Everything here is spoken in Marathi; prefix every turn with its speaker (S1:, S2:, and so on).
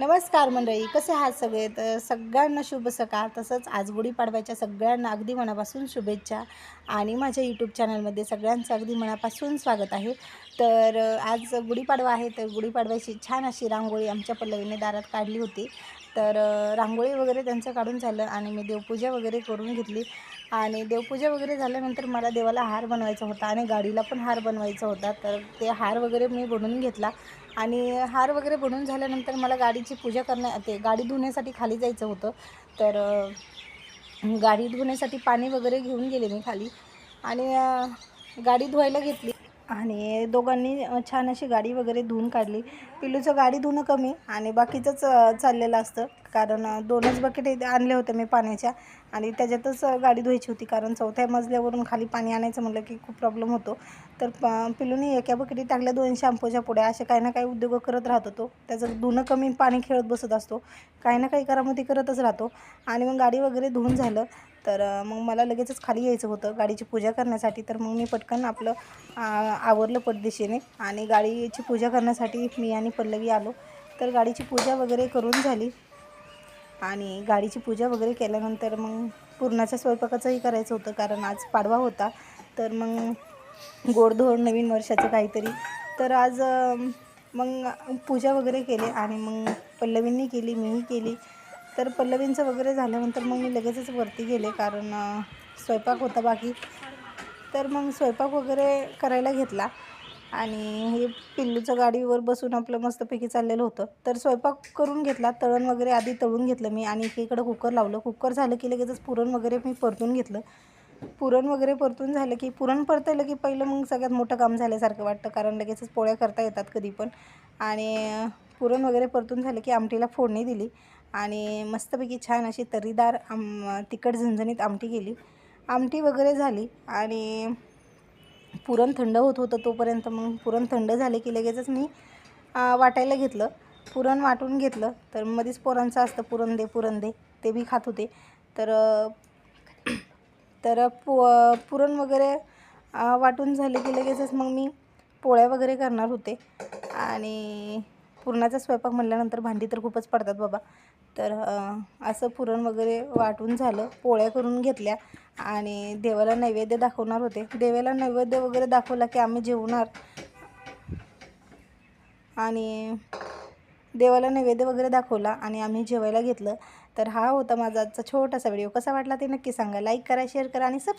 S1: नमस्कार मंडळी कसे आहात सगळे? तर सगळ्यांना शुभ सकाळ. तसंच आज गुढीपाडव्याच्या सगळ्यांना अगदी मनापासून शुभेच्छा. आणि माझ्या यूट्यूब चॅनलमध्ये सगळ्यांचं अगदी मनापासून स्वागत आहे. तर आज गुढीपाडवा आहे. तर गुढीपाडव्याची छान अशी रांगोळी आमच्या पल्लवीने दारात काढली होती. तर रांगोळी वगैरे त्यांचं काढून झालं आणि मी देवपूजा वगैरे करून घेतली. आणि देवपूजा वगैरे झाल्यानंतर मला देवाला हार बनवायचा होता आणि गाडीला पण हार बनवायचा होता. तर ते हार वगैरे मी बनवून घेतला. आणि हार वगैरे बनवून झाल्यानंतर मला गाडीची पूजा करण्या ते गाडी धुण्यासाठी खाली जायचं होतं. तर गाडी धुण्यासाठी पाणी वगैरे घेऊन गेले मी खाली. आणि गाडी धुवायला घेतली. आणि दोघांनी छान अशी गाडी वगैरे धुवून काढली. पिल्लूचं गाडी धुणं कमी आणि बाकीचंच चाललेलं असतं. कारण दोनच बकेट आणले होते मी पाण्याच्या आणि त्याच्यातच गाडी धुवायची होती. कारण चौथ्या मजल्यावरून खाली पाणी आणायचं म्हटलं की खूप प्रॉब्लेम होतो. तर प पिलूने एका बकेटी टाकल्या दोन शॅम्पूच्या पुढे. असे काही ना काही उद्योग करत राहतो तो त्याचं धुणं कमी पाणी खेळत बसत असतो. काही ना काही करामती करतच राहतो. आणि मग गाडी वगैरे धुवून झालं. तर मग मला लगेचच खाली यायचं होतं गाडीची पूजा करण्यासाठी. तर मग मी पटकन आपलं आवरलं पटदिशीने आणि गाडीची पूजा करण्यासाठी मी आणि पल्लवी आलो. तर गाडीची पूजा वगैरे करून झाली. आणि गाडीची पूजा वगैरे केल्यानंतर मग पुरणाच्या स्वयंपाकाचंही करायचं होतं कारण आज पाडवा होता. तर मग गोडधोड नवीन वर्षाचं काहीतरी. तर आज मग पूजा वगैरे केली आणि मग पल्लवींनी केली मीही केली. तर पल्लवींचं वगैरे झाल्यानंतर मग मी लगेचच वरती गेले कारण स्वयंपाक होता बाकी. तर मग स्वयंपाक वगैरे करायला घेतला आणि हे पिल्लूचं गाडीवर बसून आपलं मस्तपैकी चाललेलं होतं. तर स्वयंपाक करून घेतला तळण वगैरे आधी तळून घेतलं मी आणि एकीकडं कुकर लावलं. कुकर झालं की लगेचच पुरण वगैरे मी परतून घेतलं. पुरण वगैरे परतून झालं की पुरण परतलं की पहिलं मग सगळ्यात मोठं काम झाल्यासारखं वाटतं कारण लगेचच पोळ्या करता येतात कधी पण. आणि पुरण वगैरे परतून झालं की आमटीला फोडणी दिली. आणि मस्तपैकी छान अशी तर्रीदार आम तिखट झणझणीत आमटी गेली आमटी वगैरे झाली आणि पुरण थंड होत होतं तोपर्यंत मग पुरण थंड झाले की लगेचच मी वाटायला घेतलं. पुरण वाटून घेतलं. तर मध्येच पोरांचं असतं पुरण दे पुरण दे ते बी खात होते. तर तर पु पुरण वगैरे वाटून झाले की लगेचच मग मी पोळ्या वगैरे करणार होते. आणि पुरणाचा स्वयंपाक म्हटल्यानंतर भांडी तर खूपच पडतात बाबा. तर असं पुरण वगैरे वाटून झालं पोळ्या करून घेतल्या आणि देवाला नैवेद्य दाखवणार होते. देवाला नैवेद्य वगैरे दाखवला की आम्ही जेवणार. आणि देवाला नैवेद्य वगैरे दाखवला आणि आम्ही जेवायला घेतलं. तर हा होता माझा आजचा छोटासा व्हिडिओ. कसा वाटला ते नक्की सांगा. लाईक करा शेअर करा आणि सबस्क्राईब